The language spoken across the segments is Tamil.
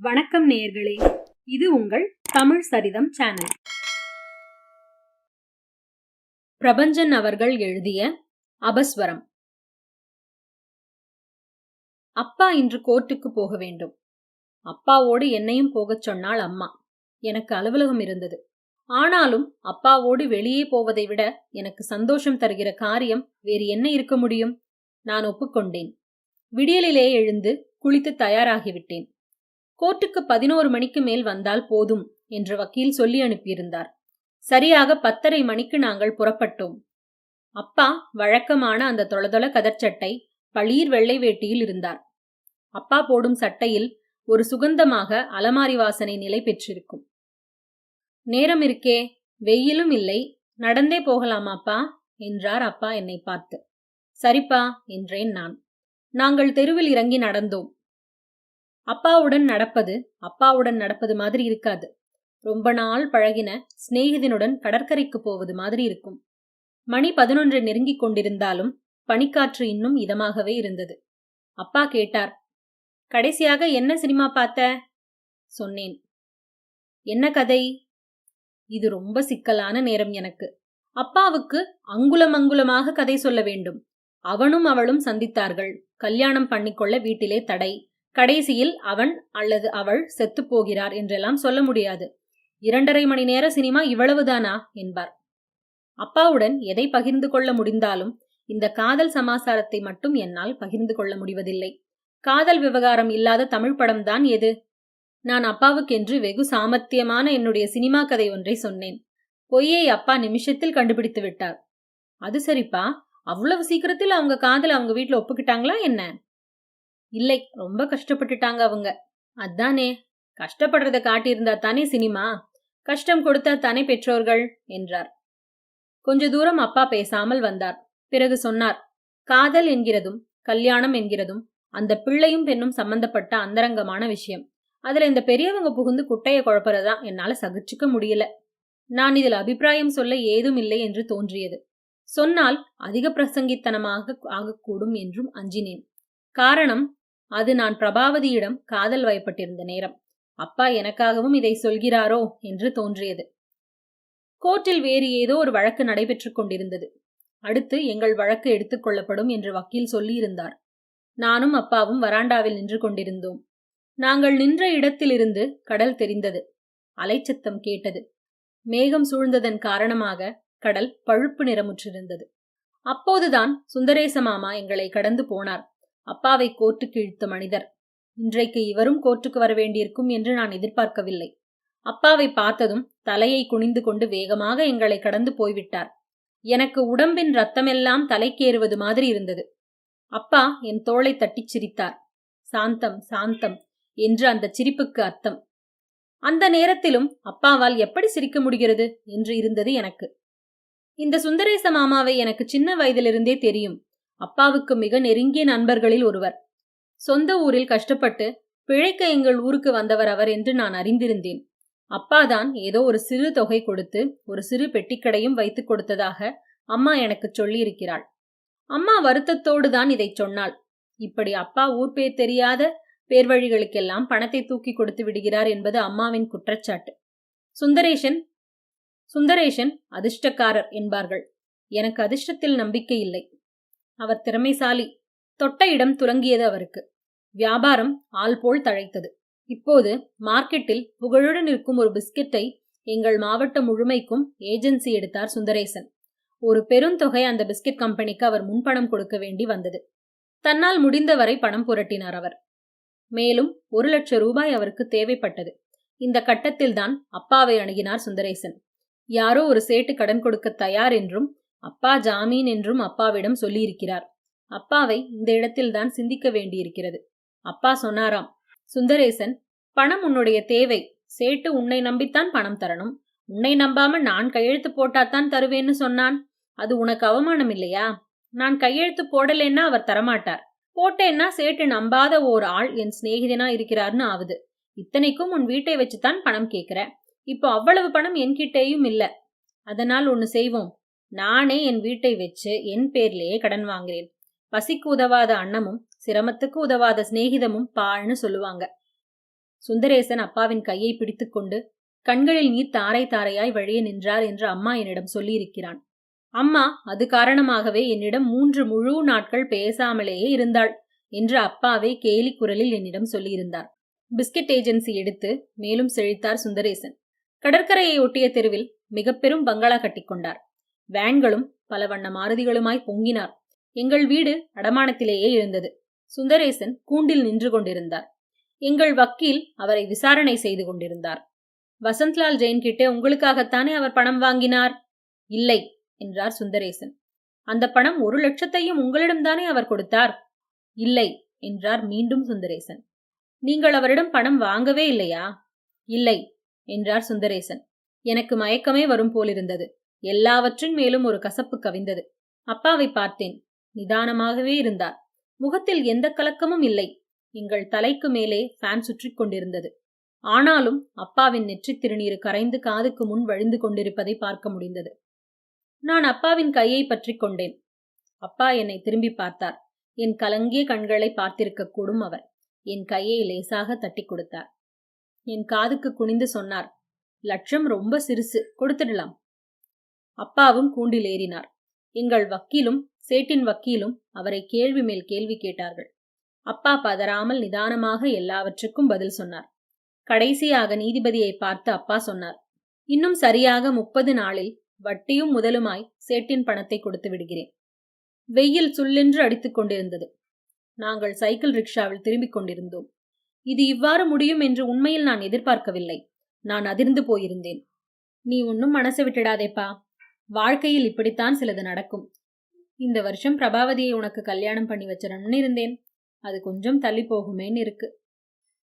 வணக்கம் நேயர்களே. இது உங்கள் தமிழ் சரிதம் சேனல். பிரபஞ்சன் அவர்கள் எழுதிய அபஸ்வரம். அப்பா இன்று கோர்ட்டுக்கு போக வேண்டும். அப்பாவோடு என்னையும் போகச் சொன்னாள் அம்மா. எனக்கு அலுவலகம் இருந்தது. ஆனாலும் அப்பாவோடு வெளியே போவதை விட எனக்கு சந்தோஷம் தருகிற காரியம் வேறு என்ன இருக்க முடியும்? நான் ஒப்புக்கொண்டேன். விடியலிலே எழுந்து குளித்து தயாராகிவிட்டேன். கோர்ட்டுக்கு பதினோரு மணிக்கு மேல் வந்தால் போதும் என்று வக்கீல் சொல்லி அனுப்பியிருந்தார். சரியாக பத்தரை மணிக்கு நாங்கள் புறப்பட்டோம். அப்பா வழக்கமான அந்த தொளதொள கதர்ச்சட்டை பளீர் வெள்ளை வேட்டியில் இருந்தார். அப்பா போடும் சட்டையில் ஒரு சுகந்தமாக அலமாரி வாசனை நிலை பெற்றிருக்கும். நேரம் இருக்கே வெயிலும் இல்லை நடந்தே போகலாமாப்பா என்றார் அப்பா என்னை பார்த்து. சரிப்பா என்றேன் நான். நாங்கள் தெருவில் இறங்கி நடந்தோம். அப்பாவுடன் நடப்பது அப்பாவுடன் நடப்பது மாதிரி இருக்காது. ரொம்ப நாள் பழகின சிநேகிதனுடன் கடற்கரைக்கு போவது மாதிரி இருக்கும். மணி பதினொன்று நெருங்கிக் கொண்டிருந்தாலும் பனிக்காற்று இன்னும் இதமாகவே இருந்தது. அப்பா கேட்டார் கடைசியாக என்ன சினிமா பார்த்த? சொன்னேன். என்ன கதை? இது ரொம்ப சிக்கலான நேரம் எனக்கு. அப்பாவுக்கு அங்குலம் அங்குலமாக கதை சொல்ல வேண்டும். அவனும் அவளும் சந்தித்தார்கள். கல்யாணம் பண்ணிக்கொள்ள வீட்டிலே தடை. கடைசியில் அவன் அல்லது அவள் செத்துப்போகிறார் என்றெல்லாம் சொல்ல முடியாது. இரண்டரை மணி நேர சினிமா இவ்வளவுதானா? என்பார். அப்பாவுடன் எதை பகிர்ந்து கொள்ள முடிந்தாலும் இந்த காதல் சமாசாரத்தை மட்டும் என்னால் பகிர்ந்து கொள்ள முடிவதில்லை. காதல் விவகாரம் இல்லாத தமிழ் படம்தான் எது? நான் அப்பாவுக்கென்று வெகு சாமர்த்தியமான என்னுடைய சினிமா கதை ஒன்றை சொன்னேன். பொய்யை அப்பா நிமிஷத்தில் கண்டுபிடித்து விட்டார் அது சரிப்பா. அவ்வளவு சீக்கிரத்தில் அவங்க காதல் அவங்க வீட்டில் ஒப்புக்கிட்டாங்களா என்ன? இல்லை ரொம்ப கஷ்டப்பட்டுட்டாங்க அவங்க. அதானே கஷ்டப்படுறத காட்டியிருந்தா தானே சினிமா? கஷ்டம் கொடுத்தா தானே பெற்றோர்கள் என்றார். கொஞ்ச தூரம் அப்பா பேசாமல் வந்தார். பிறகு சொன்னார் காதல் என்கிறதும் கல்யாணம் என்கிறதும் அந்த பிள்ளையும் பெண்ணும் சம்பந்தப்பட்ட அந்தரங்கமான விஷயம். அதுல இந்த பெரியவங்க புகுந்து குட்டையை குழப்பறதா என்னால சகிச்சுக்க முடியல. நான் இதில் அபிப்பிராயம் சொல்ல ஏதும் இல்லை என்று தோன்றியது. சொன்னால் அதிக பிரசங்கித்தனமாக ஆகக்கூடும் என்றும் அஞ்சினேன். காரணம் அது நான் பிரபாவதியிடம் காதல் வயப்பட்டிருந்த நேரம். அப்பா எனக்காகவும் இதை சொல்கிறாரோ என்று தோன்றியது. கோர்ட்டில் வேறு ஏதோ ஒரு வழக்கு நடைபெற்றுக் கொண்டிருந்தது. அடுத்து எங்கள் வழக்கு எடுத்துக்கொள்ளப்படும் என்று வக்கீல் சொல்லியிருந்தார். நானும் அப்பாவும் வராண்டாவில் நின்று கொண்டிருந்தோம். நாங்கள் நின்ற இடத்திலிருந்து கடல் தெரிந்தது. அலைச்சத்தம் கேட்டது. மேகம் சூழ்ந்ததன் காரணமாக கடல் பழுப்பு நிறமுற்றிருந்தது. அப்போதுதான் சுந்தரேச மாமா எங்களை கடந்து போனார். அப்பாவை கோர்ட்டுக்கு இழுத்த மனிதர். இன்றைக்கு இவரும் கோர்ட்டுக்கு வர வேண்டியிருக்கும் என்று நான் எதிர்பார்க்கவில்லை. அப்பாவை பார்த்ததும் தலையை குனிந்து கொண்டு வேகமாக எங்களை கடந்து போய்விட்டார். எனக்கு உடம்பின் ரத்தமெல்லாம் தலைக்கேறுவது மாதிரி இருந்தது. அப்பா என் தோளை தட்டிச் சிரித்தார். சாந்தம் சாந்தம் என்று அந்த சிரிப்புக்கு அர்த்தம். அந்த நேரத்திலும் அப்பாவால் எப்படி சிரிக்க முடிகிறது என்று இருந்தது எனக்கு. இந்த சுந்தரேச மாமாவை எனக்கு சின்ன வயதிலிருந்தே தெரியும். அப்பாவுக்கு மிக நெருங்கிய நண்பர்களில் ஒருவர். சொந்த ஊரில் கஷ்டப்பட்டு பிழைக்க எங்கள் ஊருக்கு வந்தவர் அவர் என்று நான் அறிந்திருந்தேன். அப்பாதான் ஏதோ ஒரு சிறு தொகை கொடுத்து ஒரு சிறு பெட்டிக்கடையும் வைத்துக் கொடுத்ததாக அம்மா எனக்கு சொல்லியிருக்கிறாள். அம்மா வருத்தத்தோடு தான் இதை சொன்னாள். இப்படி அப்பா ஊர் பேர் தெரியாத பேர் வழிகளுக்கெல்லாம் பணத்தை தூக்கி கொடுத்து விடுகிறார் என்பது அம்மாவின் குற்றச்சாட்டு. சுந்தரேஷன் சுந்தரேஷன் அதிர்ஷ்டக்காரர் என்பார்கள். எனக்கு அதிர்ஷ்டத்தில் நம்பிக்கை இல்லை. அவர் திறமைசாலி. தொட்ட இடம் துறங்கியது அவருக்கு. வியாபாரம் ஆள் போல் தழைத்தது. இப்போது மார்க்கெட்டில் புகழுடன் இருக்கும் ஒரு பிஸ்கெட்டை எங்கள் மாவட்டம் முழுமைக்கும் ஏஜென்சி எடுத்தார் சுந்தரேசன். ஒரு பெருந்தொகை அந்த பிஸ்கெட் கம்பெனிக்கு அவர் முன்பணம் கொடுக்க வேண்டி வந்தது. தன்னால் முடிந்தவரை பணம் புரட்டினார் அவர். மேலும் ஒரு லட்சம் ரூபாய் அவருக்கு தேவைப்பட்டது. இந்த கட்டத்தில்தான் அப்பாவை அணுகினார் சுந்தரேசன். யாரோ ஒரு சேட்டு கடன் கொடுக்க தயார் என்றும் அப்பா ஜாமீன் என்றும் அப்பாவிடம் சொல்லியிருக்கிறார். அப்பாவை இந்த இடத்தில்தான் சிந்திக்க வேண்டியிருக்கிறது. அப்பா சொன்னாராம் சுந்தரேசன் பணம் உன்னுடைய தேவை. சேட்டு உன்னை நம்பித்தான் பணம் தரணும். உன்னை நம்பாம நான் கையெழுத்து போட்டாத்தான் தருவேன்னு சொன்னான். அது உனக்கு அவமானம் இல்லையா? நான் கையெழுத்து போடலேன்னா அவர் தரமாட்டார். போட்டேன்னா சேட்டு நம்பாத ஓர் ஆள் என் சிநேகிதனா இருக்கிறார்னு ஆகுது இத்தனைக்கும் உன் வீட்டை வச்சுத்தான் பணம் கேட்கிற இப்போ அவ்வளவு பணம் என்கிட்டேயும் இல்ல. அதனால் ஒன்னு செய்வோம். நானே என் வீட்டை வச்சு என் பேர்லேயே கடன் வாங்குறேன். பசிக்கு உதவாத அன்னமும் சிரமத்துக்கு உதவாத சிநேகிதமும் பாழ்னு சொல்லுவாங்க. சுந்தரேசன் அப்பாவின் கையை பிடித்துக்கொண்டு கண்களில் நீர் தாரை தாரையாய் வழியே நின்றார் என்று அம்மா என்னிடம் சொல்லியிருக்கிறான். அம்மா அது காரணமாகவே என்னிடம் மூன்று முழு நாட்கள் பேசாமலேயே இருந்தாள் என்று அப்பாவே கேலி குரலில் என்னிடம் சொல்லியிருந்தார். பிஸ்கட் ஏஜென்சி எடுத்து மேலும் செழித்தார் சுந்தரேசன். கடற்கரையை ஒட்டிய தெருவில் மிக பெரும் பங்களா கட்டிக்கொண்டார் வேன்களும் பல வண்ண மாருதிகளுமாய் பொங்கினார். எங்கள் வீடு அடமானத்திலேயே இருந்தது. சுந்தரேசன் கூண்டில் நின்று கொண்டிருந்தார். எங்கள் வக்கீல் அவரை விசாரணை செய்து கொண்டிருந்தார். வசந்த்லால் ஜெயின் கிட்டே உங்களுக்காகத்தானே அவர் பணம் வாங்கினார்? இல்லை என்றார் சுந்தரேசன். அந்த பணம் ஒரு லட்சத்தையும் உங்களிடம்தானே அவர் கொடுத்தார்? இல்லை என்றார் மீண்டும் சுந்தரேசன். நீங்கள் அவரிடம் பணம் வாங்கவே இல்லையா? இல்லை என்றார் சுந்தரேசன். எனக்கு மயக்கமே வரும் போலிருந்தது. எல்லாவற்றின் மேலும் ஒரு கசப்பு கவிந்தது. அப்பாவை பார்த்தேன். நிதானமாகவே இருந்தார். முகத்தில் எந்த கலக்கமும் இல்லை. எங்கள் தலைக்கு மேலே ஃபேன் சுற்றி கொண்டிருந்தது. ஆனாலும் அப்பாவின் நெற்றித் திருநீர் கரைந்து காதுக்கு முன் வழிந்து கொண்டிருப்பதை பார்க்க முடிந்தது. நான் அப்பாவின் கையை பற்றி கொண்டேன். அப்பா என்னை திரும்பி பார்த்தார். என் கலங்கிய கண்களை பார்த்திருக்கக்கூடும் அவர். என் கையை லேசாக தட்டி கொடுத்தார். என் காதுக்கு குனிந்து சொன்னார். லட்சம் ரொம்ப சிறுசு. கொடுத்துடலாம். அப்பாவும் கூண்டில் ஏறினார். எங்கள் வக்கீலும் சேட்டின் வக்கீலும் அவரை கேள்வி மேல் கேள்வி கேட்டார்கள். அப்பா பதறாமல் நிதானமாக எல்லாவற்றுக்கும் பதில் சொன்னார். கடைசியாக நீதிபதியை பார்த்து அப்பா சொன்னார் இன்னும் சரியாக முப்பது நாளில் வட்டியும் முதலுமாய் சேட்டின் பணத்தை கொடுத்து விடுகிறேன். வெயில் சுல்லென்று அடித்துக் கொண்டிருந்தது. நாங்கள் சைக்கிள் ரிக்ஷாவில் திரும்பிக் கொண்டிருந்தோம். இது இவ்வாறு முடியும் என்று உண்மையில் நான் எதிர்பார்க்கவில்லை. நான் அதிர்ந்து போயிருந்தேன். நீ ஒன்னும் மனசு விட்டுடாதேப்பா. வாழ்க்கையில் இப்படித்தான் சிலது நடக்கும். இந்த வருஷம் பிரபாவதியை உனக்கு கல்யாணம் பண்ணி வச்சிடணும்னு இருந்தேன். அது கொஞ்சம் தள்ளி போகுமேன்னு இருக்கு.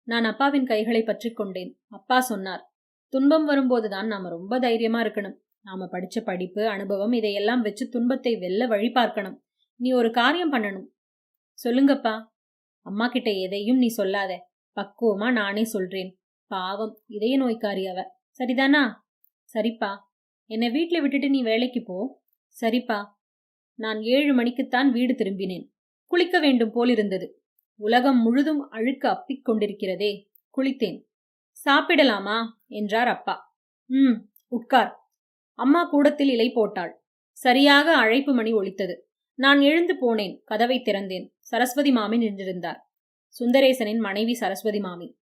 நான் அப்பாவின் கைகளை பற்றி கொண்டேன். அப்பா சொன்னார் துன்பம் வரும்போதுதான் நாம ரொம்ப தைரியமா இருக்கணும். நாம படிச்ச படிப்பு அனுபவம் இதையெல்லாம் வச்சு துன்பத்தை வெல்ல வழி பார்க்கணும். நீ ஒரு காரியம் பண்ணணும். சொல்லுங்கப்பா. அம்மா கிட்ட எதையும் நீ சொல்லாத. பக்குவமா நானே சொல்றேன். பாவம் இதய நோய்க்காரி அவ. சரிதானா? சரிப்பா. என்னை வீட்டில் விட்டுட்டு நீ வேலைக்கு போ. சரிப்பா. நான் ஏழு மணிக்குத்தான் வீடு திரும்பினேன். குளிக்க வேண்டும் போலிருந்தது உலகம் முழுதும் அழுக்க அப்பிக் கொண்டிருக்கிறதே. குளித்தேன். சாப்பிடலாமா? என்றார் அப்பா. ம் உட்கார். அம்மா கூடத்தில் இலை போட்டாள். சரியாக அழைப்பு மணி ஒலித்தது. நான் எழுந்து போனேன். கதவை திறந்தேன். சரஸ்வதி மாமி நின்றிருந்தார். சுந்தரேசனின் மனைவி சரஸ்வதி மாமி.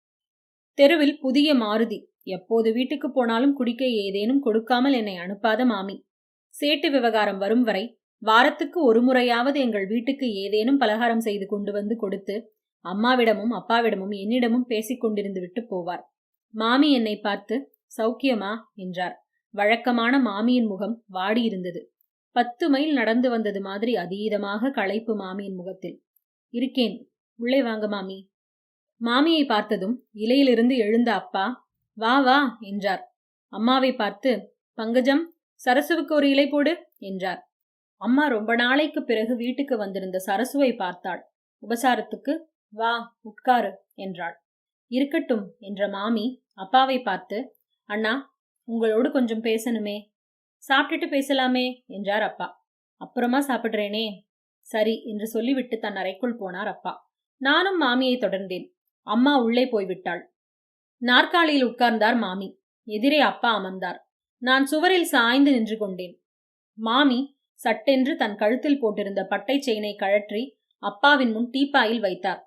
தெருவில் புதிய மாருதி. எப்போது வீட்டுக்கு போனாலும் குடிக்க ஏதேனும் கொடுக்காமல் என்னை அனுப்பாத மாமி. சேட்டு விவகாரம் வரும் வரை வாரத்துக்கு ஒரு முறையாவது எங்கள் வீட்டுக்கு ஏதேனும் பலகாரம் செய்து கொண்டு வந்து கொடுத்து அம்மாவிடமும் அப்பாவிடமும் என்னிடமும் பேசிக் கொண்டிருந்து விட்டு போவார். மாமி என்னை பார்த்து சௌக்கியமா? என்றார். வழக்கமான மாமியின் முகம் வாடியிருந்தது. பத்து மைல் நடந்து வந்தது மாதிரி அதீதமாக களைப்பு மாமியின் முகத்தில். இருக்கேன். உள்ளே வாங்க மாமி. மாமியை பார்த்ததும் இலையிலிருந்து எழுந்த அப்பா வா வா என்றார். அம்மாவை பார்த்து பங்கஜம் சரசுவுக்கு ஒரு இலை போடு என்றார். அம்மா ரொம்ப நாளைக்கு பிறகு வீட்டுக்கு வந்திருந்த சரசுவை பார்த்தாள். உபசாரத்துக்கு வா உட்காரு என்றாள். இருக்கட்டும் என்ற மாமி அப்பாவை பார்த்து அண்ணா உங்களோடு கொஞ்சம் பேசணுமே. சாப்பிட்டுட்டு பேசலாமே என்றார் அப்பா. அப்புறமா சாப்பிடுறேனே. சரி என்று சொல்லிவிட்டு தன் அறைக்குள் போனார் அப்பா. நானும் மாமியை தொடர்ந்தேன். அம்மா உள்ளே போய்விட்டாள். நாற்காலியில் உட்கார்ந்தார் மாமி. எதிரே அப்பா அமர்ந்தார். நான் சுவரில் சாய்ந்து நின்று கொண்டேன். மாமி சட்டென்று தன் கழுத்தில் போட்டிருந்த பட்டை செயினை கழற்றி அப்பாவின் முன் டீப்பாயில் வைத்தார்.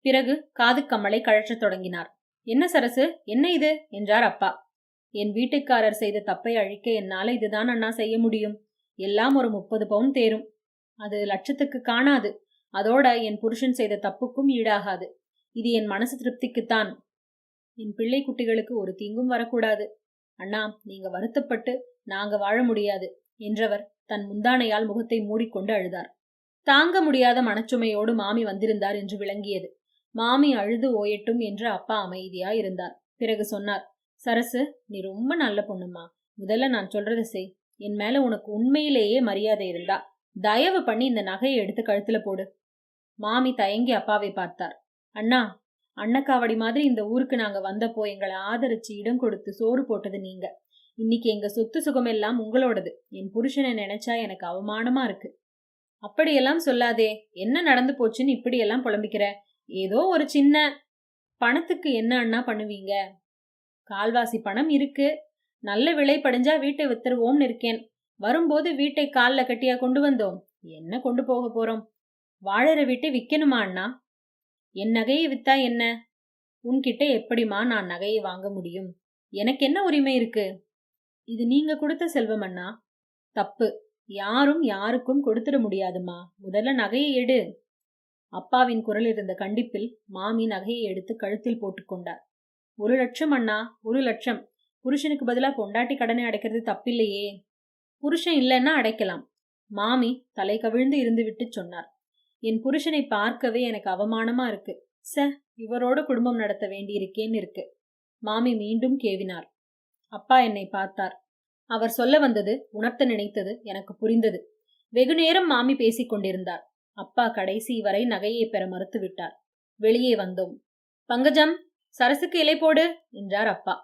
பிறகு காது கம்மலை கழற்றத் தொடங்கினார். என்ன சரசு? என்ன இது? என்றார் அப்பா. என் வீட்டுக்காரர் செய்த தப்பை அழிக்க என்னால இதுதான் அண்ணா செய்ய முடியும். எல்லாம் ஒரு முப்பது பவுன் தேரும். அது லட்சத்துக்கு காணாது. அதோட என் புருஷன் செய்த தப்புக்கும் ஈடாகாது. இது என் மனசு திருப்திக்குத்தான். என் பிள்ளை குட்டிகளுக்கு ஒரு தீங்கும் வரக்கூடாது. அண்ணா நீங்க வருத்தப்பட்டு நாங்க வாழ முடியாது என்றவர் தன் முந்தானையால் முகத்தை மூடிக்கொண்டு அழுதார். தாங்க முடியாத மனச்சுமையோடு மாமி வந்திருந்தார் என்று விளங்கியது. மாமி அழுது ஓயட்டும் என்று அப்பா அமைதியா இருந்தார் பிறகு சொன்னார் சரசு நீ ரொம்ப நல்ல பொண்ணுமா முதல்ல நான் சொல்றத செய். என் மேல உனக்கு உண்மையிலேயே மரியாதை இருந்தா. தயவு பண்ணி இந்த நகையை எடுத்து கழுத்துல போடு. மாமி தயங்கி அப்பாவை பார்த்தார். அண்ணா அன்னக்காவடி மாதிரி இந்த ஊருக்கு நாங்க வந்தப்போ எங்களை ஆதரிச்சு இடம் கொடுத்து சோறு போட்டது நீங்க. இன்னைக்கு எங்க சொத்து சுகமெல்லாம் உங்களோடது. என் புருஷனை நினைச்சா எனக்கு அவமானமா இருக்கு. அப்படியெல்லாம் சொல்லாதே. என்ன நடந்து போச்சுன்னு இப்படியெல்லாம் புலம்பிக்கிற? ஏதோ ஒரு சின்ன பணத்துக்கு என்ன அண்ணா பண்ணுவீங்க? கால்வாசி பணம் இருக்கு. நல்ல விலை படிஞ்சா வீட்டை வித்துருவோம்னு இருக்கேன். வரும்போது வீட்டை காலில் கட்டியா கொண்டு வந்தோம். என்ன கொண்டு போக போறோம்? வாழற வீட்டை விற்கணுமா அண்ணா? என் நகையை வித்தா என்ன? உன்கிட்ட எப்படிமா நான் நகையை வாங்க முடியும்? எனக்கு என்ன உரிமை இருக்கு? இது நீங்க கொடுத்த செல்வம் அண்ணா. தப்பு. யாரும் யாருக்கும் கொடுத்துட முடியாதுமா முதல்ல நகையை எடு. அப்பாவின் குரல் இருந்த கண்டிப்பில் மாமி நகையை எடுத்து கழுத்தில் போட்டுக்கொண்டார் ஒரு லட்சம் அண்ணா ஒரு லட்சம். புருஷனுக்கு பதிலாக பொண்டாட்டி கடனை அடைக்கிறது தப்பில்லையே. புருஷன் இல்லைன்னா அடைக்கலாம். மாமி தலை கவிழ்ந்து இருந்துவிட்டு சொன்னார். என் புருஷனை பார்க்கவே எனக்கு அவமானமா இருக்கு. ச இவரோட குடும்பம் நடத்த வேண்டியிருக்கேன்னு இருக்கு. மாமி மீண்டும் கேவினார். அப்பா என்னை பார்த்தார். அவர் சொல்ல வந்தது உணர்த்த நினைத்தது எனக்கு புரிந்தது. வெகு நேரம் மாமி பேசிக் கொண்டிருந்தார். அப்பா கடைசி வரை நகையை பெற மறுத்து விட்டார். வெளியே வந்தோம். பங்கஜம் சரசுக்கு இலை போடு என்றார் அப்பா.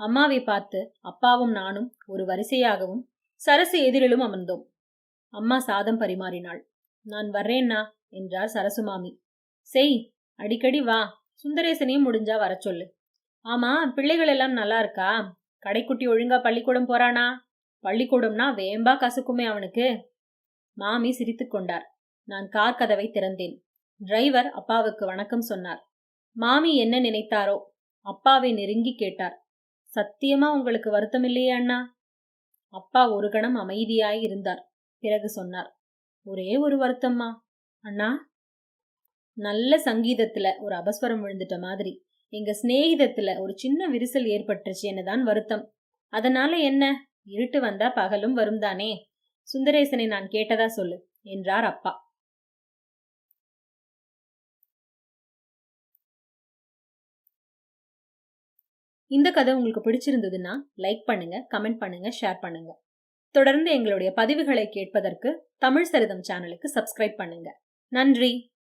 அம்மாவை பார்த்து அப்பாவும் நானும் ஒரு வரிசையாகவும் சரசு எதிரிலும் அமர்ந்தோம். அம்மா சாதம் பரிமாறினாள். நான் வர்றேன்னா என்றார் சரசு மாமி செய் அடிக்கடி வா சுந்தரேசனையும் முடிஞ்சா வர சொல்லு. ஆமா பிள்ளைகள் எல்லாம் நல்லா இருக்கா? கடைக்குட்டி ஒழுங்கா பள்ளிக்கூடம் போறானா? பள்ளிக்கூடம்னா வேம்பா கசுக்குமே அவனுக்கு. மாமி சிரித்து கொண்டார். நான் கார் கதவை திறந்தேன். டிரைவர் அப்பாவுக்கு வணக்கம் சொன்னார். மாமி என்ன நினைத்தாரோ அப்பாவை நெருங்கி கேட்டார். சத்தியமா உங்களுக்கு வருத்தம் இல்லையே அண்ணா? அப்பா ஒரு கணம் அமைதியாய் இருந்தார். பிறகு சொன்னார். ஒரே ஒரு வருத்தம்மா. அண்ணா நல்ல சங்கீதத்துல ஒரு அபஸ்வரம் விழுந்துட்ட மாதிரி எங்க சிநேகிதத்துல ஒரு சின்ன விரிசல் ஏற்பட்டுச்சு என்னதான் வருத்தம். அதனால என்ன? இருட்டு வந்தா பகலும் வரும் தானே? சுந்தரேசனை நான் கேட்டதா சொல்லு என்றார் அப்பா. இந்த கதை உங்களுக்கு பிடிச்சிருந்ததுன்னா லைக் பண்ணுங்க கமெண்ட் பண்ணுங்க ஷேர் பண்ணுங்க. தொடர்ந்து எங்களுடைய பதிவுகளை கேட்பதற்கு தமிழ் சரிதம் சேனலுக்கு சப்ஸ்கிரைப் பண்ணுங்க. நன்றி.